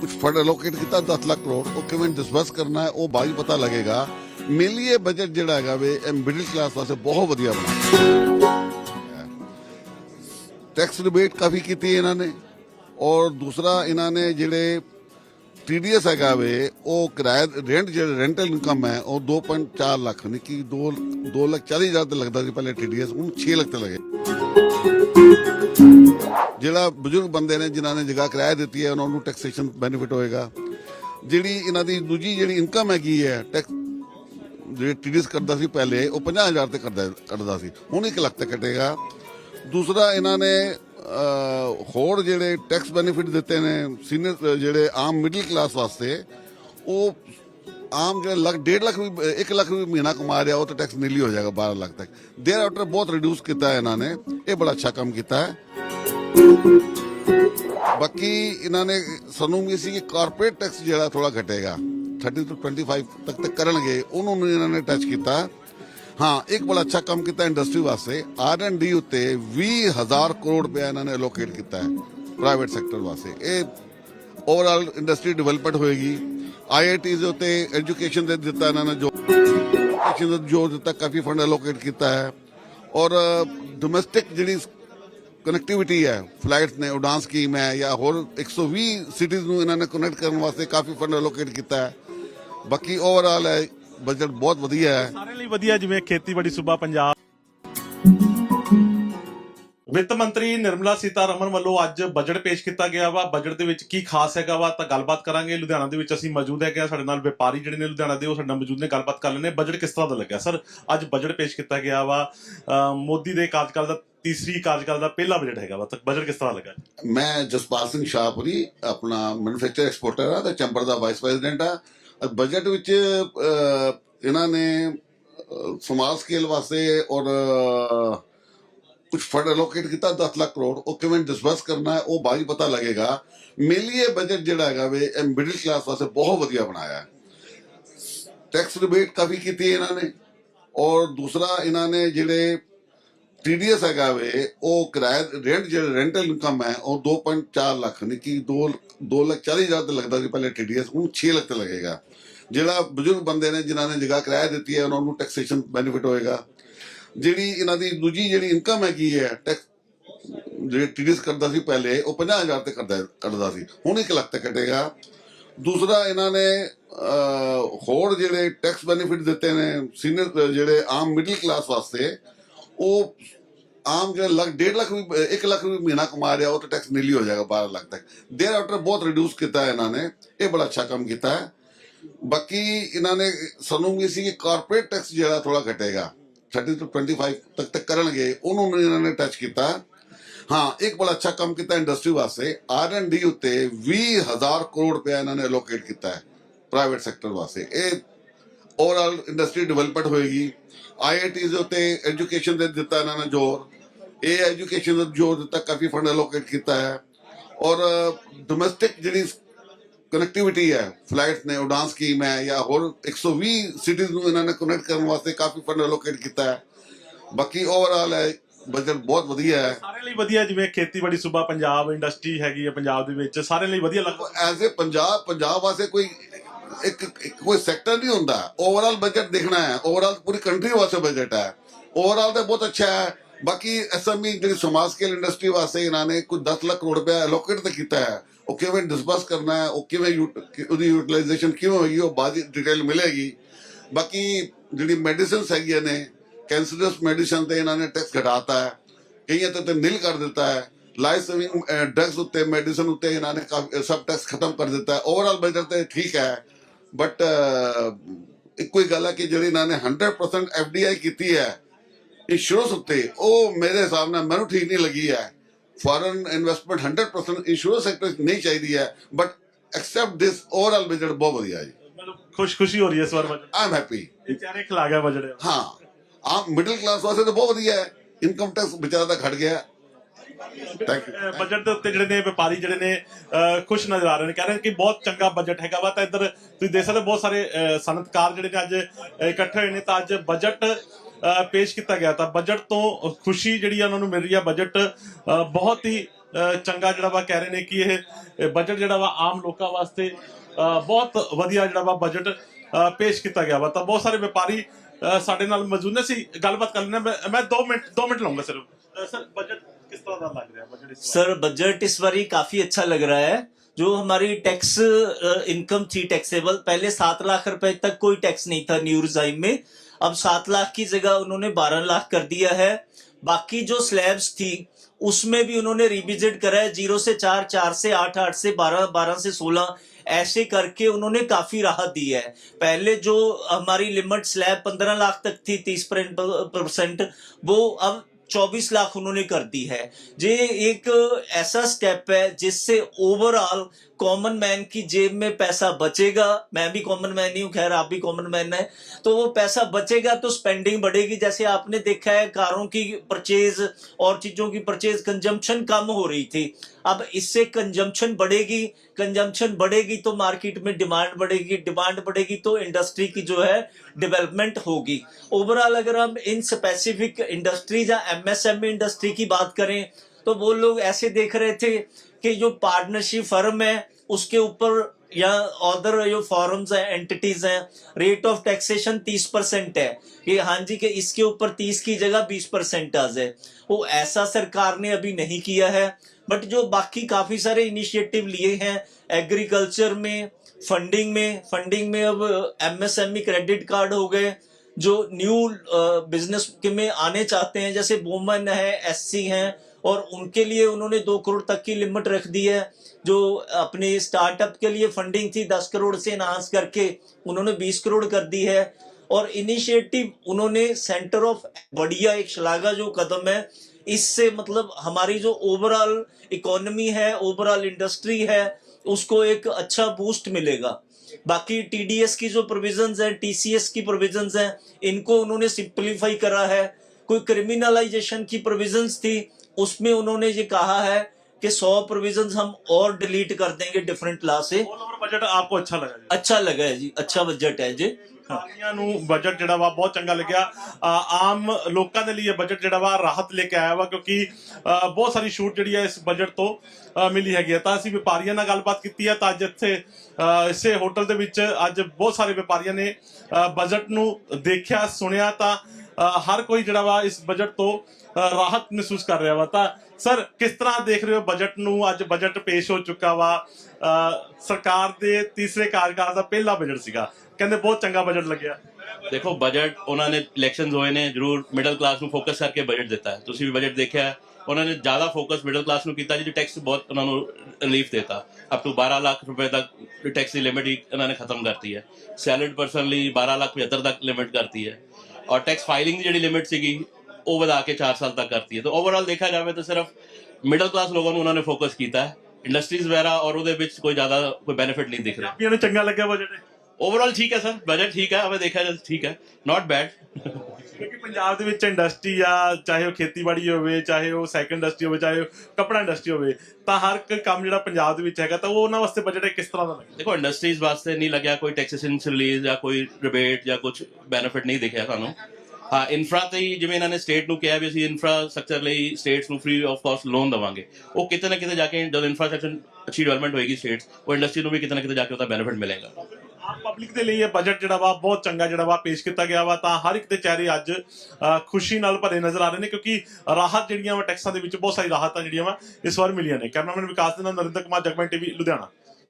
ਕੁਝ fund allocate ਕੀਤਾ 10 ਲੱਖ ਕਰੋੜ ਉਹ ਕਿਵੇਂ ਡਿਸਬਰਸ ਕਰਨਾ ਹੈ ਉਹ ਬਾਅਦ ਪਤਾ ਲੱਗੇਗਾ ਮੇਨਲੀ ਇਹ ਬਜਟ ਜਿਹੜਾ ਹੈਗਾ ਵੇ ਮਿਡਲ ਕਲਾਸ ਵਾਸਤੇ ਬਹੁਤ ਵਧੀਆ ਬਣਾ ਟੈਕਸ ਰਿਬੇਟ ਕਾਫੀ ਕੀਤੀ ਇਹਨਾਂ ਨੇ ਔਰ ਦੂਸਰਾ ਇਹਨਾਂ ਨੇ ਜਿਹੜੇ ਟੀਡੀਐਸ ਹੈਗਾ ਵੇ ਉਹ ਕਿਰਾਇਆ ਰੈਂਟ ਜਿਹੜਾ ਰੈਂਟਲ ਇਨਕਮ ਹੈ ਉਹ 2.4 ਲੱਖ ਨਹੀਂ ਕਿ 2 2 ਲੱਖ 40 ਹਜ਼ਾਰ ਤੇ ਲੱਗਦਾ ਸੀ ਪਹਿਲੇ ਟੀਡੀਐਸ ਹੁਣ 6 ਲੱਖ ਤੇ ਲੱਗੇ ਜਿਹੜਾ ਬਜ਼ੁਰਗ ਬੰਦੇ ਨੇ ਜਿਨ੍ਹਾਂ ਨੇ ਜਗ੍ਹਾ ਕਿਰਾਏ ਦਿੱਤੀ ਹੈ, ਉਹਨਾਂ ਨੂੰ ਟੈਕਸੇਸ਼ਨ ਬੈਨੀਫਿਟ ਹੋਏਗਾ। ਜਿਹੜੀ ਇਹਨਾਂ ਦੀ ਦੂਜੀ ਜਿਹੜੀ ਇਨਕਮ ਹੈਗੀ ਹੈ ਟੈਕਸ ਜਿਹੜੇ ਟੀਡੀਐਸ ਕਰਦਾ ਸੀ ਪਹਿਲੇ, ਉਹ 50000 ਤੇ ਕਰਦਾ, ਕੱਢਦਾ ਸੀ। ਹੁਣ 1 ਲੱਖ ਤੇ ਕੱਟੇਗਾ। ਦੂਸਰਾ ਇਹਨਾਂ ਨੇ ਹੋਰ ਜਿਹੜੇ ਟੈਕਸ ਬੈਨੀਫਿਟ ਦਿੱਤੇ ਨੇ ਸੀਨੀਅਰ ਜਿਹੜੇ ਆਮ ਮਿਡਲ ਕਲਾਸ ਵਾਸਤੇ, ਉਹ ਆਮ ਜਿਹੜਾ ਲੱਖ 1.5 ਲੱਖ ਵੀ 1 ਲੱਖ ਵੀ ਮਹੀਨਾ ਕਮਾ ਰਿਹਾ, ਉਹ ਤਾਂ ਟੈਕਸ ਨੀਲੀ ਹੋ ਜਾਏਗਾ 12 ਲੱਖ ਤੱਕ। ਦੇਰ ਆਫਟਰ ਬਹੁਤ ਰਿਡਿਊਸ ਕੀਤਾ ਹੈ ਇਹਨਾਂ ਨੇ। ਇਹ ਬੜਾ ਅੱਛਾ ਕੰਮ ਕੀਤਾ ਹੈ। ਬਾਕੀ ਇਹਨਾਂ ਨੇ ਸਾਨੂੰ ਵੀ ਸੀ ਕਿ ਕਾਰਪੋਰੇਟ ਟੈਕਸ ਜਿਹੜਾ ਥੋੜਾ ਘਟੇਗਾ 30 ਤੋਂ 25 ਤੱਕ ਤੱਕ ਕਰਨਗੇ, ਉਹਨੂੰ ਨਹੀਂ ਇਹਨਾਂ ਨੇ ਟੱਚ ਕੀਤਾ। ਹਾਂ, ਇੱਕ ਬੜਾ ਅੱਛਾ ਕੰਮ ਕੀਤਾ ਇੰਡਸਟਰੀ ਵਾਸਤੇ ਆਰ ਐਂਡ ਡੀ ਉੱਤੇ 20000 ਕਰੋੜ ਰੁਪਏ ਇਹਨਾਂ ਨੇ ਐਲੋਕੇਟ ਕੀਤਾ ਹੈ ਪ੍ਰਾਈਵੇਟ ਸੈਕਟਰ ਵਾਸਤੇ। ਇਹ ਓਵਰਆਲ ਇੰਡਸਟਰੀ ਡਿਵੈਲਪਮੈਂਟ ਹੋਏਗੀ ਆਈਆਈਟੀਜ਼ ਦੇ ਉੱਤੇ ਐਜੂਕੇਸ਼ਨ ਦੇ ਦਿੱਤਾ ਇਹਨਾਂ ਨੇ ਜੋ ਐਜੂਕੇਸ਼ਨ ਦਾ ਜੋ ਦਿੱਤਾ, ਕਾਫੀ ਫੰਡ ਐਲੋਕੇਟ ਕੀਤਾ ਹੈ। ਔਰ ਡੋਮੈਸਟਿਕ ਜਿਹੜੀ ਕਨੈਕਟੀਵਿਟੀ ਹੈ ਫਲਾਈਟਸ ਨੇ ਉਡਾਨ ਸਕੀਮ ਹੈ ਜਾਂ ਹੋਰ 120 ਸਿਟੀਜ਼ ਨੂੰ ਇਹਨਾਂ ਨੇ ਕਨੈਕਟ ਕਰਨ ਵਾਸਤੇ ਕਾਫੀ ਫੰਡ ਐਲੋਕੇਟ ਕੀਤਾ ਹੈ। ਬਾਕੀ ਓਵਰਆਲ ਹੈ ਬਜਟ ਬਹੁਤ ਵਧੀਆ ਹੈ। ਸਾਰਿਆਂ ਲਈ ਵਧੀਆ, ਜਿਵੇਂ ਖੇਤੀਬਾੜੀ, ਸੂਬਾ, ਪੰਜਾਬ। ਵਿੱਤ ਮੰਤਰੀ ਨਿਰਮਲਾ ਸੀਤਾਰਮਨ ਵੱਲੋਂ ਅੱਜ ਬਜਟ ਪੇਸ਼ ਕੀਤਾ ਗਿਆ ਵਾ। ਬਜਟ ਦੇ ਵਿੱਚ ਕੀ ਖਾਸ ਹੈਗਾ ਵਾ ਤਾਂ ਗੱਲਬਾਤ ਕਰਾਂਗੇ। ਲੁਧਿਆਣਾ ਦੇ ਵਿੱਚ ਅਸੀਂ ਮੌਜੂਦ ਹੈਗੇ ਆ। ਸਾਡੇ ਨਾਲ ਵਪਾਰੀ ਜਿਹੜੇ ਨੇ ਲੁਧਿਆਣਾ ਦੇ, ਉਹ ਸਾਡੇ ਨਾਲ ਮੌਜੂਦ ਨੇ। ਗੱਲਬਾਤ ਕਰ ਲੈਣੇ ਬਜਟ ਕਿਸ ਤਰ੍ਹਾਂ ਦਾ ਲੱਗਿਆ? ਸਰ, ਅੱਜ ਬਜਟ ਪੇਸ਼ ਕੀਤਾ ਗਿਆ ਵਾ। ਮੋਦੀ ਦੇ ਕਾਰਜਕਾਲ ਦਾ, ਤੀਸਰੀ ਕਾਰਜਕਾਲ ਦਾ ਪਹਿਲਾ ਬਜਟ ਹੈਗਾ ਵਾ। ਤਾਂ ਬਜਟ ਕਿਸ ਤਰ੍ਹਾਂ ਲੱਗਾ? ਮੈਂ ਜਸਪਾਲ ਸਿੰਘ ਸ਼ਾਹਪੁਰੀ ਆਪਣਾ ਮੈਨੂਫੈਕਚਰ ਐਕਸਪੋਰਟਰ ਆ ਤੇ ਚੈਂਬਰ ਦਾ ਵਾਈਸ ਪ੍ਰੈਜ਼ੀਡੈਂਟ ਆ। ਬਜਟ ਵਿੱਚ ਇਹਨਾਂ ਨੇ ਸਮਾਲ ਸਕੇਲ ਵਾਸਤੇ ਔਰ ਕੁਝ ਫੰਡ ਐਲੋਕੇਟ ਕੀਤਾ 10 ਲੱਖ ਕਰੋੜ ਉਹ ਕਿਵੇਂ ਡਿਸਬਰਸ ਕਰਨਾ ਹੈ ਉਹ ਬਾਅਦ 'ਚ ਪਤਾ ਲੱਗੇਗਾ ਮੇਨਲੀ ਇਹ ਬਜਟ ਜਿਹੜਾ ਹੈਗਾ ਵੇ ਇਹ ਮਿਡਲ ਕਲਾਸ ਵਾਸਤੇ ਬਹੁਤ ਵਧੀਆ ਬਣਾਇਆ ਟੈਕਸ ਰਿਬੇਟ ਕਾਫੀ ਕੀਤੀ ਇਹਨਾਂ ਨੇ ਔਰ ਦੂਸਰਾ ਇਹਨਾਂ ਨੇ ਜਿਹੜੇ ਟੀਡੀਐਸ ਹੈਗਾ ਵੇ ਉਹ ਕਿਰਾਏ ਰੈਂਟ ਜਿਹੜਾ ਰੈਂਟਲ ਇਨਕਮ ਹੈ ਉਹ 2.4 ਲੱਖ ਨਹੀਂ ਕਿ 2 2 ਲੱਖ 40 ਹਜ਼ਾਰ ਤੇ ਲੱਗਦਾ ਸੀ ਪਹਿਲੇ ਟੀਡੀਐਸ ਹੁਣ 6 ਲੱਖ ਤੇ ਲੱਗੇਗਾ ਜਿਹੜਾ ਬਜ਼ੁਰਗ ਬੰਦੇ ਨੇ ਜਿਨ੍ਹਾਂ ਨੇ ਜਗ੍ਹਾ ਕਿਰਾਇਆ ਦਿੱਤੀ ਹੈ ਉਹਨਾਂ ਨੂੰ ਟੈਕਸੇਸ਼ਨ ਬੈਨੀਫਿਟ ਹੋਏਗਾ ਜਿਹੜੀ ਇਹਨਾਂ ਦੀ ਦੂਜੀ ਜਿਹੜੀ ਇਨਕਮ ਹੈਗੀ ਹੈ ਟੈਕਸ ਜਿਹੜੇ ਟੀਡੀਐਸ ਕਰਦਾ ਸੀ ਪਹਿਲੇ, ਉਹ 50000 ਤੇ ਕਰਦਾ, ਕੱਢਦਾ ਸੀ। ਹੁਣ 1 ਲੱਖ ਤੇ ਕੱਟੇਗਾ ਦੂਸਰਾ ਇਹਨਾਂ ਨੇ ਹੋਰ ਜਿਹੜੇ ਟੈਕਸ ਬੈਨੀਫਿਟ ਦਿੱਤੇ ਨੇ ਸੀਨੀਅਰ ਜਿਹੜੇ ਆਮ ਮਿਡਲ ਕਲਾਸ ਵਾਸਤੇ, ਉਹ ਆਮ ਜਿਹੜਾ ਲੱਖ 1.5 ਲੱਖ ਵੀ 1 ਲੱਖ ਵੀ ਮਹੀਨਾ ਕਮਾ ਰਿਹਾ, ਉਹ ਤਾਂ ਟੈਕਸ ਨੀਲੀ ਹੋ ਜਾਏਗਾ 12 ਲੱਖ ਤੱਕ। ਦੇਰ ਆਫਟਰ ਬਹੁਤ ਰਿਡਿਊਸ ਕੀਤਾ ਹੈ ਇਹਨਾਂ ਨੇ, ਇਹ ਬੜਾ ਅੱਛਾ ਕੰਮ ਕੀਤਾ ਹੈ। ਬਾਕੀ ਇਹਨਾਂ ਨੇ, ਸਾਨੂੰ ਵੀ ਸੀ ਕਿ ਕਾਰਪੋਰੇਟ ਟੈਕਸ ਜਿਹੜਾ ਥੋੜਾ ਘਟੇਗਾ। 30 ਤੋਂ 25 ਤੱਕ ਤੱਕ ਕਰਨਗੇ, ਉਹਨੂੰ ਨਹੀਂ ਇਹਨਾਂ ਨੇ ਟੱਚ ਕੀਤਾ। ਹਾਂ, ਇੱਕ ਬੜਾ ਅੱਛਾ ਕੰਮ ਕੀਤਾ ਇੰਡਸਟਰੀ ਵਾਸਤੇ। ਆਰ ਐਂਡ ਡੀ ਉੱਤੇ 20000 ਕਰੋੜ ਰੁਪਏ ਇਹਨਾਂ ਨੇ ਐਲੋਕੇਟ ਕੀਤਾ ਹੈ ਪ੍ਰਾਈਵੇਟ ਸੈਕਟਰ ਵਾਸਤੇ। ਇਹ ਓਵਰਆਲ ਇੰਡਸਟਰੀ ਡਿਵੈਲਪਮੈਂਟ ਹੋਏਗੀ। ਆਈਆਈਟੀਜ਼ ਦੇ ਉੱਤੇ ਐਜੂਕੇਸ਼ਨ ਦੇ ਦਿੱਤਾ ਇਹਨਾਂ ਨੇ ਜ਼ੋਰ। ਇਹ ਐਜੂਕੇਸ਼ਨ ਦਾ ਜ਼ੋਰ ਦਿੱਤਾ, ਕਾਫੀ ਫੰਡ ਐਲੋਕੇਟ ਕੀਤਾ ਹੈ। ਔਰ ਡੋਮੈਸਟਿਕ ਜਿਹੜੀ ਕਨੈਕਟੀਵਿਟੀ ਹੈ ਫਲਾਈਟਸ ਨੇ ਉਡਾਨ ਸਕੀਮ ਹੈ ਜਾਂ ਹੋਰ 120 ਸਿਟੀਜ਼ ਨੂੰ ਇਹਨਾਂ ਨੇ ਕਨੈਕਟ ਕਰਨ ਵਾਸਤੇ ਕਾਫੀ ਫੰਡ ਐਲੋਕੇਟ ਕੀਤਾ ਹੈ ਬਾਕੀ ਓਵਰਆਲ ਹੈ ਬਜਟ ਬਹੁਤ ਵਧੀਆ ਹੈ ਸਾਰਿਆਂ ਲਈ ਵਧੀਆ ਜਿਵੇਂ ਖੇਤੀਬਾੜੀ ਸੂਬਾ ਪੰਜਾਬ ਇੰਡਸਟਰੀ ਹੈਗੀ ਹੈ ਪੰਜਾਬ ਦੇ ਵਿੱਚ ਸਾਰਿਆਂ ਲਈ ਵਧੀਆ ਲੱਗਾ ਐਜ਼ ਅ ਪੰਜਾਬ ਪੰਜਾਬ ਵਾਸਤੇ ਕੋਈ ਇੱਕ ਕੋਈ ਸੈਕਟਰ ਨਹੀਂ ਹੁੰਦਾ ਓਵਰਆਲ ਬਜਟ ਦੇਖਣਾ ਹੈ ਓਵਰਆਲ ਪੂਰੀ ਕੰਟਰੀ ਵਾਸਤੇ ਬਜਟ ਹੈ ਓਵਰਆਲ ਤਾਂ ਬਹੁਤ ਅੱਛਾ ਹੈ ਬਾਕੀ ਐਸਐਮਈ ਜਿਹੜੀ ਸਮਾਲ ਸਕੇਲ ਇੰਡਸਟਰੀ ਵਾਸਤੇ ਇਹਨਾਂ ਨੇ ਕੋਈ 10 ਲੱਖ ਕਰੋੜ ਰੁਪਏ ਐਲੋਕੇਟ ਤਾਂ ਕੀਤਾ ਹੈ ਉਹ ਕਿਵੇਂ ਡਿਸਬਰਸ ਕਰਨਾ ਹੈ, ਉਹ ਕਿਵੇਂ ਯੂਟ- ਉਹਦੀ ਯੂਟਿਲਾਈਜੇਸ਼ਨ ਕਿਵੇਂ ਹੋਏਗੀ, ਉਹ ਬਾਅਦ ਡਿਟੇਲ ਮਿਲੇਗੀ। ਬਾਕੀ ਜਿਹੜੀ ਮੈਡੀਸਿਨਸ ਹੈਗੀਆਂ ਨੇ ਕੈਂਸਰਸ ਮੈਡੀਸਨ ਤੇ ਇਹਨਾਂ ਨੇ ਟੈਕਸ ਘਟਾਤਾ ਹੈ, ਕਈਆਂ ਤੇ ਤਾਂ ਨਿਲ ਕਰ ਦਿੱਤਾ ਹੈ। ਲਾਈਫ ਸੇਵਿੰਗ ਡਰੱਗਸ ਉੱਤੇ ਮੈਡੀਸਨ ਉੱਤੇ ਇਹਨਾਂ ਨੇ ਕਾਫੀ- ਸਭ ਟੈਕਸ ਖਤਮ ਕਰ ਦਿੱਤਾ ਹੈ। ਓਵਰਆਲ ਬਜਟ ਤੇ ਠੀਕ ਹੈ ਬਟ ਇੱਕੋ ਹੀ ਗੱਲ ਹੈ ਕਿ ਜਿਹੜੀ ਇਹਨਾਂ ਨੇ 100% ਐਫਡੀਆਈ ਕੀਤੀ ਹੈ ਇੰਸ਼ੋਰੈਂਸ ਉੱਤੇ, ਉਹ ਮੇਰੇ ਹਿਸਾਬ ਨਾਲ ਮੈਨੂੰ ਠੀਕ ਨਹੀਂ ਲੱਗੀ ਹੈ। ਫੋਰਨ ਇਨਵੈਸਟਮੈਂਟ 100% ਇੰਸ਼ੋਰੈਂਸ ਸੈਕਟਰ ਨਹੀਂ ਚਾਹੀਦੀ ਹੈ but except this overall budget ਬਹੁਤ ਵਧੀਆ ਜੀ ਖੁਸ਼ ਖੁਸ਼ੀ ਹੋ ਰਹੀ ਹੈ ਇਸ ਵਾਰ ਬਜਟ ਹੈਪੀ ਖਿਲਾ ਗਿਆ ਹਾਂ ਆਮ ਮਿਡਲ ਕਲਾਸ ਵਾਸਤੇ ਤਾਂ ਬਹੁਤ ਵਧੀਆ ਹੈ ਇਨਕਮ ਟੈਕਸ ਵਿਚਾਰਾ ਤਾਂ ਘਟ ਗਿਆ ਥੈਂਕ ਯੂ ਬਜਟ ਦੇ ਉੱਤੇ ਜਿਹੜੇ ਨੇ ਵਪਾਰੀ ਜਿਹੜੇ ਨੇ ਖੁਸ਼ ਨਜ਼ਰ ਆ ਰਹੇ ਨੇ ਕਹਿ ਰਹੇ ਕਿ ਬਹੁਤ ਚੰਗਾ ਬਜਟ ਹੈਗਾ ਵਾ ਤਾਂ ਇੱਧਰ ਤੁਸੀਂ ਦੇਖ ਸਕਦੇ ਬਹੁਤ ਸਾਰੇ ਸਨਅਤਕਾਰ ਜਿਹੜੇ ਨੇ ਅੱਜ ਇਕੱਠੇ ਹੋਏ ਨੇ ਤਾਂ ਅੱਜ ਬਜਟ ਪੇਸ਼ ਕੀਤਾ ਗਿਆ ਤਾਂ ਬਜਟ ਤੋਂ ਖੁਸ਼ੀ ਜਿਹੜੀ ਆ ਉਹਨਾਂ ਨੂੰ ਮਿਲ ਰਹੀ ਆ ਬਜਟ ਅਹ, ਬਹੁਤ ਹੀ ਅਹ, ਚੰਗਾ ਜਿਹੜਾ ਵਾ ਕਹਿ ਰਹੇ ਨੇ ਕਿ ਇਹ ਬਜਟ ਜਿਹੜਾ ਵਾ ਆਮ ਲੋਕਾਂ ਵਾਸਤੇ ਅਹ, ਬਹੁਤ ਵਧੀਆ ਜਿਹੜਾ ਵਾ ਬਜਟ ਅਹ, ਪੇਸ਼ ਕੀਤਾ ਗਿਆ ਵਾ ਤਾਂ ਬਹੁਤ ਸਾਰੇ ਵਪਾਰੀ ਅਹ, ਸਾਡੇ ਨਾਲ ਮੌਜੂਦ ਨੇ ਸੀ ਗੱਲਬਾਤ ਕਰ ਲੈਣਾ ਮੈਂ 2 ਮਿੰਟ 2 ਮਿੰਟ ਲਵਾਂਗਾ ਸਿਰਫ ਅਹ, ਸਰ ਬਜਟ ਕਿਸ ਤਰ੍ਹਾਂ ਦਾ ਲੱਗ ਰਿਹਾ ਬਜਟ ਇਸ ਵਾਰ सर बजट इस बार काफी अच्छा लग रहा है जो हमारी टैक्स इनकम थी टैक्सेबल पहले सात लाख रुपए तक कोई टैक्स नहीं था न्यू रिजाइम में अब सात लाख की जगह उन्होंने बारह लाख कर दिया है। बाकी जो स्लैब्स थी, उसमें भी उन्होंने रिविजिट करा है। ज़ीरो से चार चार से आठ आठ से बारह बारह से सोलह, ऐसे करके उन्होंने काफ़ी राहत दी है। पहले जो हमारी लिमिट स्लैब पंद्रह लाख तक थी, तीस परसेंट, वो अब 24 लाख उन्होंने कर दी है। ये एक ऐसा स्टेप है जिससे ओवरऑल कॉमन मैन की जेब में पैसा बचेगा। मैं भी कॉमन मैन ही हूँ, खैर, आप भी कॉमन मैन है। तो वो पैसा बचेगा तो स्पेंडिंग बढ़ेगी। जैसे आपने देखा है, कारों की परचेज और चीज़ों की परचेज कंजम्पशन कम हो रही थी। अब इससे कंजम्पशन बढ़ेगी। कंजम्पशन बढ़ेगी तो मार्केट में डिमांड बढ़ेगी। डिमांड बढ़ेगी तो इंडस्ट्री की जो है डेवलपमेंट होगी। ओवरऑल अगर हम इन स्पेसिफिक इंडस्ट्री या एमएसएमई इंडस्ट्री की बात करें तो वो लोग ऐसे देख रहे थे कि जो पार्टनरशिप फर्म है, उसके ऊपर या अदर जो फॉर्म्स हैं एंटिटीज हैं रेट ऑफ़ टैक्सेशन 30 परसेंट है। कि हाँ जी के इसके ऊपर 30 की जगह 20 परसेंट आ जाए वो ऐसा सरकार ने अभी नहीं किया है बट जो बाकी काफ़ी सारे इनिशिएटिव लिए हैं एग्रीकल्चर में फंडिंग में फंडिंग में अब एमएसएमई क्रेडिट कार्ड हो गए, जो न्यू बिज़नेस के में आने चाहते हैं, जैसे वुमन है एससी हैं और उनके लिए उन्होंने दो करोड़ तक की लिमिट रख दी है, जो अपने स्टार्टअप के लिए फंडिंग थी, दस करोड़ से इनहांस करके उन्होंने बीस करोड़ कर दी है। और इनिशिएटिव उन्होंने सेंटर ऑफ़ बढ़िया, एक शलाघा जो कदम है, इससे मतलब हमारी जो ओवरऑल इकोनॉमी है ओवरऑल इंडस्ट्री है, उसको एक अच्छा बूस्ट मिलेगा। बाकी टीडीएस की जो प्रोविजंस हैं टीसीएस की प्रोविजंस हैं, इनको उन्होंने सिंप्लीफाई करा है। कोई क्रिमिनलाइजेशन की प्रोविजंस थी उसमें उन्होंने ये कहा है कि सौ प्रोविजंस हम और डिलीट कर देंगे डिफरेंट लॉ से ऑल ओवर बजट आपको अच्छा लगा जी अच्छा लगा है जी अच्छा बजट है जी ਵਪਾਰੀਆਂ ਨੂੰ ਬਜਟ ਜਿਹੜਾ ਵਾ ਬਹੁਤ ਚੰਗਾ ਲੱਗਿਆ ਅ, ਆਮ ਲੋਕਾਂ ਦੇ ਲਈ ਇਹ ਬਜਟ ਜਿਹੜਾ ਵਾ ਰਾਹਤ ਲੈ ਕੇ ਆਇਆ ਵਾ ਕਿਉਂਕਿ ਅ, ਬਹੁਤ ਸਾਰੀ ਛੂਟ ਜਿਹੜੀ ਹੈ ਇਸ ਬਜਟ ਤੋਂ ਅ, ਮਿਲੀ ਹੈਗੀ ਹੈ ਤਾਂ ਅਸੀਂ ਵਪਾਰੀਆਂ ਨਾਲ ਗੱਲਬਾਤ ਕੀਤੀ ਹੈ ਤਾਂ ਅੱਜ ਇੱਥੇ ਅ, ਇਸੇ ਹੋਟਲ ਦੇ ਵਿੱਚ ਅੱਜ ਬਹੁਤ ਸਾਰੇ ਵਪਾਰੀਆਂ ਨੇ ਅ, ਬਜਟ ਨੂੰ ਦੇਖਿਆ ਸੁਣਿਆ ਤਾਂ ਅ, ਹਰ ਕੋਈ ਜਿਹੜਾ ਵਾ ਇਸ ਬਜਟ ਤੋਂ ਰਾਹਤ ਮਹਿਸੂਸ ਕਰ ਰਿਹਾ ਵਾ। ਤਾਂ ਸਰ, ਕਿਸ ਤਰ੍ਹਾਂ ਦੇਖ ਰਹੇ ਹੋ ਬਜਟ ਨੂੰ? ਅੱਜ ਬਜਟ ਪੇਸ਼ ਹੋ ਚੁੱਕਾ ਵਾ। ਸਰਕਾਰ ਦੇ ਤੀਸਰੇ ਕਾਰਜਕਾਲ ਦਾ ਪਹਿਲਾ ਬਜਟ ਸੀਗਾ। ਕਹਿੰਦੇ ਬਹੁਤ ਚੰਗਾ ਬਜਟ ਲੱਗਿਆ। ਦੇਖੋ ਬਜਟ ਉਹਨਾਂ ਨੇ ਇਲੈਕਸ਼ਨਸ ਹੋਏ ਨੇ, ਜ਼ਰੂਰ ਮਿਡਲ ਕਲਾਸ ਨੂੰ ਫੋਕਸ ਕਰਕੇ ਬਜਟ ਦਿੱਤਾ ਹੈ। ਤੁਸੀਂ ਵੀ ਬਜਟ ਦੇਖਿਆ ਉਹਨਾਂ ਨੇ ਜ਼ਿਆਦਾ ਫੋਕਸ ਮਿਡਲ ਕਲਾਸ ਨੂੰ ਕੀਤਾ, ਜਿਹਦੀ ਟੈਕਸ ਬਹੁਤ ਉਹਨਾਂ ਨੂੰ ਰਿਲੀਫ ਦਿੱਤਾ। ਅਪ ਟੂ 12 ਲੱਖ ਰੁਪਏ ਤੱਕ ਟੈਕਸ ਦੀ ਲਿਮਿਟ ਹੀ ਉਹਨਾਂ ਨੇ ਖਤਮ ਕਰਤੀ ਹੈ। ਸੈਲਡ ਪਰਸਨ ਲਈ 12 ਲੱਖ 75 ਤੱਕ ਲਿਮਿਟ ਕਰਤੀ ਹੈ। ਔਰ ਟੈਕਸ ਫਾਈਲਿੰਗ ਦੀ ਜਿਹੜੀ ਲਿਮਿਟ ਸੀਗੀ ਉਹ ਵਧਾ ਕੇ 4 ਸਾਲ ਤੱਕ ਕਰਤੀ ਹੈ। ਤਾਂ ਓਵਰਆਲ ਦੇਖਿਆ ਜਾਵੇ ਤਾਂ ਸਿਰਫ ਮਿਡਲ ਕਲਾਸ ਲੋਕਾਂ ਨੂੰ ਉਹਨਾਂ ਨੇ ਫੋਕਸ ਕੀਤਾ ਹੈ। ਇੰਡਸਟਰੀਜ਼ ਵਗੈਰਾ ਔਰ ਉਹਦੇ ਵਿੱਚ ਕੋਈ ਜ਼ਿਆਦਾ ਕੋਈ ਬੈਨੀਫਿਟ ਨਹੀਂ ਦਿਖ ਰਿਹਾ। ਪੰਜਾਬੀਆਂ ਨੂੰ ਚੰਗਾ ਲੱਗਿਆ ਬਜਟ ਓਵਰਆਲ ਠੀਕ ਹੈ ਸਰ ਬਜਟ ਠੀਕ ਹੈ ਹਮੇ ਦੇਖਿਆ ਤਾਂ ਠੀਕ ਹੈ। ਨਾਟ ਬੈਡ ਕਿਉਂਕਿ ਪੰਜਾਬ ਦੇ ਵਿੱਚ ਇੰਡਸਟਰੀ ਆ, ਚਾਹੇ ਉਹ ਖੇਤੀਬਾੜੀ ਹੋਵੇ, ਚਾਹੇ ਉਹ ਸਾਈਕਲ ਇੰਡਸਟਰੀ ਹੋਵੇ, ਚਾਹੇ ਉਹ ਕਪੜਾ ਇੰਡਸਟਰੀ ਹੋਵੇ, ਤਾਂ ਹਰ ਇੱਕ ਕੰਮ ਜਿਹੜਾ ਪੰਜਾਬ ਦੇ ਵਿੱਚ ਹੈਗਾ, ਤਾਂ ਉਹ ਉਹਨਾਂ ਵਾਸਤੇ ਬਜਟ ਕਿਸ ਤਰ੍ਹਾਂ ਦਾ ਲੱਗਿਆ ਦੇਖੋ ਇੰਡਸਟਰੀਜ਼ ਵਾਸਤੇ ਨਹੀਂ ਲੱਗਿਆ ਕੋਈ ਟੈਕਸੇਸ਼ਨ ਰਿਲੀਜ਼ ਜਾਂ ਕੋਈ ਰਿਬੇਟ ਜਾਂ ਕੁਝ ਬੈਨੀਫਿਟ ਨਹੀਂ ਦਿਖਿਆ ਸਾਨੂੰ। ਹਾਂ ਇਨਫਰਾ ਤੇ ਜਿਵੇਂ ਇਹਨਾਂ ਨੇ ਸਟੇਟ ਨੂੰ ਕਿਹਾ ਵੀ ਅਸੀਂ ਇਨਫਰਾਸਟ੍ਰਕਚਰ ਲਈ ਸਟੇਟਸ ਨੂੰ ਫ੍ਰੀ ਆਫ ਕਾਸਟ ਲੋਨ ਦਵਾਂਗੇ, ਉਹ ਕਿਤੇ ਨਾ ਕਿਤੇ ਜਾ ਕੇ ਜਦੋਂ ਇਨਫਰਾਸਟ੍ਰਕਚਰ ਅੱਛੀ ਡਿਵੈਲਪਮੈਂਟ ਹੋਏਗੀ ਸਟੇਟਸ ਉਹ ਇੰਡਸਟਰੀ ਨੂੰ ਵੀ ਕਿਤੇ ਨਾ ਕਿਤੇ ਜਾ ਕੇ ਉਹਦਾ ਬੈਨੀਫਿਟ ਮਿਲੇਗਾ। ਆਮ ਪਬਲਿਕ ਦੇ ਲਈ ਇਹ ਬਜਟ ਜਿਹੜਾ ਵਾ ਬਹੁਤ ਚੰਗਾ ਜਿਹੜਾ ਵਾ ਪੇਸ਼ ਕੀਤਾ ਗਿਆ ਵਾ ਤਾਂ ਹਰ ਇੱਕ ਦੇ ਚਿਹਰੇ ਅੱਜ ਅ, ਖੁਸ਼ੀ ਨਾਲ ਭਰੇ ਨਜ਼ਰ ਆ ਰਹੇ ਨੇ ਕਿਉਂਕਿ ਰਾਹਤ ਜਿਹੜੀਆਂ ਵਾ ਟੈਕਸਾਂ ਦੇ ਵਿੱਚ ਬਹੁਤ ਸਾਰੀ ਰਾਹਤਾਂ ਜਿਹੜੀਆਂ ਵਾ ਇਸ ਵਾਰ ਮਿਲੀਆਂ ਨੇ। ਕੈਮਰਾਮੈਨ ਵਿਕਾਸ ਦੇ ਨਾਲ ਨਰਿੰਦਰ ਕੁਮਾਰ ਜਗਮਨ ਟੀਵੀ ਲੁਧਿਆਣਾ।